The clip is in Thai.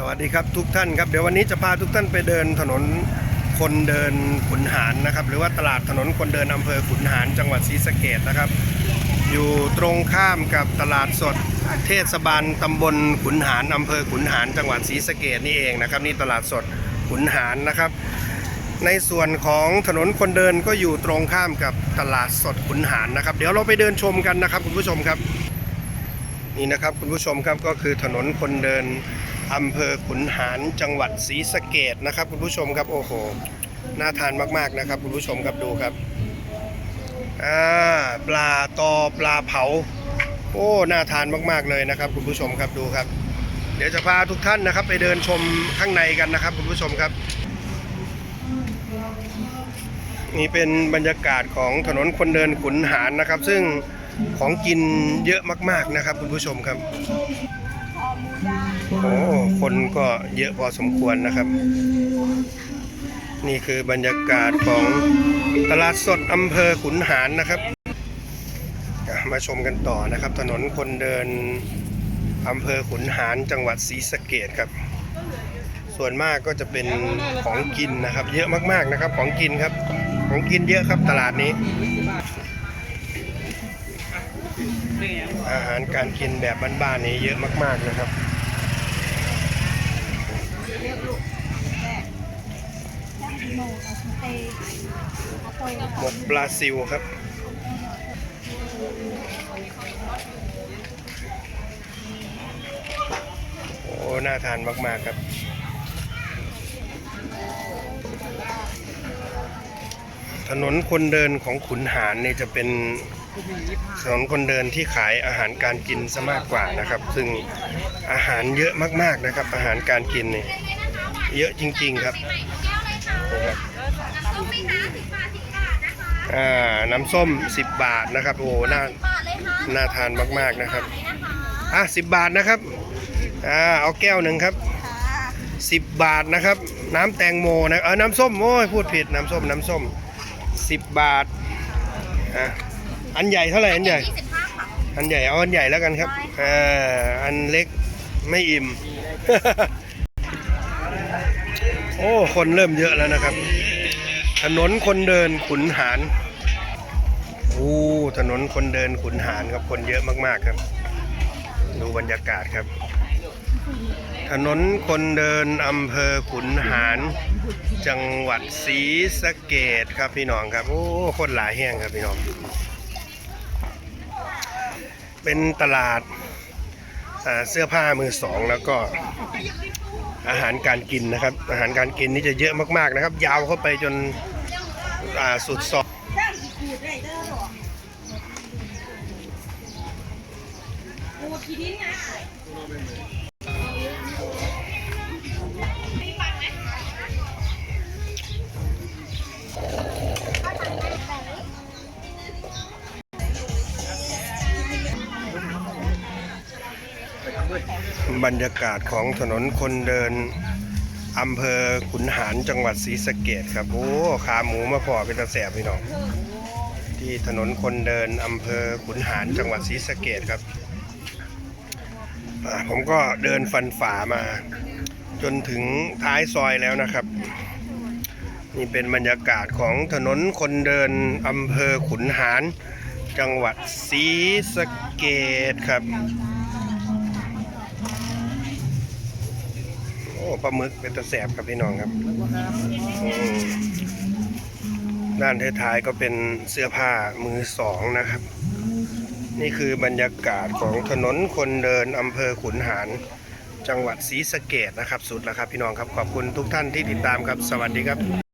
สวัสดีครับทุกท่านครับเดี๋ยววันนี้จะพาทุกท่านไปเดินถนนคนเดินขุนหารนะครับ หรือว่าตลาดถนนคนเดินอำเภอขุนหารจังหวัดศรีสะเกดนะครับ อยู่ตรงข้ามกับตลาดสดเทศบาลตำบลขุนหารอำเภอขุนหารจังหวัดศรีสะเกดนี่เองนะครับ นี่ตลาดสดขุนหารนะครับ ในส่วนของถนนคนเดินก็อยู่ตรงข้ามกับตลาดสดขุนหารนะครับ เดี๋ยวเราไปเดินชมกันนะครับคุณผู้ชมครับ นี่นะครับคุณผู้ชมครับก็คือถนนคนเดิน อำเภอขุนหารจังหวัดศรีสะเกดนะครับคุณผู้ชมครับโอ้โหน่าทานมากๆนะครับคุณผู้ชมครับดูครับอ่าปลาตอปลาเผา โอ้น่าทานมากๆเลยนะครับคุณผู้ชมครับดูครับ เดี๋ยวจะพาทุกท่านนะครับ ไปเดินชมข้างในกันนะครับคุณผู้ชมครับนี่เป็นบรรยากาศของถนนคนเดินขุนหารนะครับ ซึ่งของกินเยอะมากๆนะครับ คุณผู้ชมครับ โอ้คนก็เยอะพอสมควรนะครับ นี่คือบรรยากาศของตลาดสดอำเภอขุนหารนะครับ มาชมกันต่อนะครับ ถนนคนเดินอำเภอขุนหารจังหวัดศรีสะเกดครับ ส่วนมากก็จะเป็นของกินนะครับ เยอะมากๆนะครับ ของกินครับ ของกินเยอะครับตลาดนี้ อาหารการกินแบบบ้านๆนี้เยอะมากๆนะครับหมกปลาซิวครับโอ้น่าทานมากๆครับถนนคนเดินของขุนหารเนี่ยจะเป็น ถนนคนเดินที่ขายอาหารการกินซะมากกว่านะครับ ซึ่งอาหารเยอะมากๆนะครับ อาหารการกินเนี่ยเยอะจริง ๆครับนะครับอ่าน้ำส้ม 10 บาทนะครับ โอ้น่าน่าทานมากๆนะครับอะ10บาทนะครับอ่าเอาแก้วหนึ่งครับ10บาทนะครับ น้ำแตงโมนะเออน้ำส้มโอ้ยพูดผิดน้ำส้มน้ำส้ม10บาทอะ อันใหญ่เท่าไหร่อันใหญ่อันใหญ่เอาอันใหญ่แล้วกันครับอ่า อันเล็กไม่อิ่ม โอ้ คนเริ่มเยอะแล้วนะครับ ถนนคนเดินขุนหารโอ้ถนนคนเดินขุนหารครับ คนเยอะมากๆครับ ดูบรรยากาศครับ ถนนคนเดินอำเภอขุนหาร จังหวัดศรีสะเกดครับพี่น้องครับ โอ้ คนหลายแห้งครับพี่น้อง เป็นตลาดเสื้อผ้ามือสองแล้วก็อาหารการกินนะครับ อาหารการกินนี่จะเยอะมากๆนะครับ ยาวเข้าไปจนสุดซอย บรรยากาศของถนนคนเดินอำเภอขุนหารจังหวัดศรีสะเกดครับโอ้ขาหมูมาพอเป็นตะแสบพี่น้องที่ถนนคนเดินอำเภอขุนหารจังหวัดศรีสะเกดครับผมก็เดินฟันฝ่ามา จนถึงท้ายซอยแล้วนะครับ นี่เป็นบรรยากาศของถนนคนเดินอำเภอขุนหารจังหวัดศรีสะเกดครับ อ้ปลาหมึกเป็นตะแสบครับพี่น้องครับด้านท้ายๆก็เป็นเสื้อผ้ามือสองนะครับ นี่คือบรรยากาศของถนนคนเดินอำเภอขุนหารจังหวัดศรีสะเกดนะครับ สุดแล้วครับพี่น้องครับขอบคุณทุกท่านที่ติดตามครับ สวัสดีครับ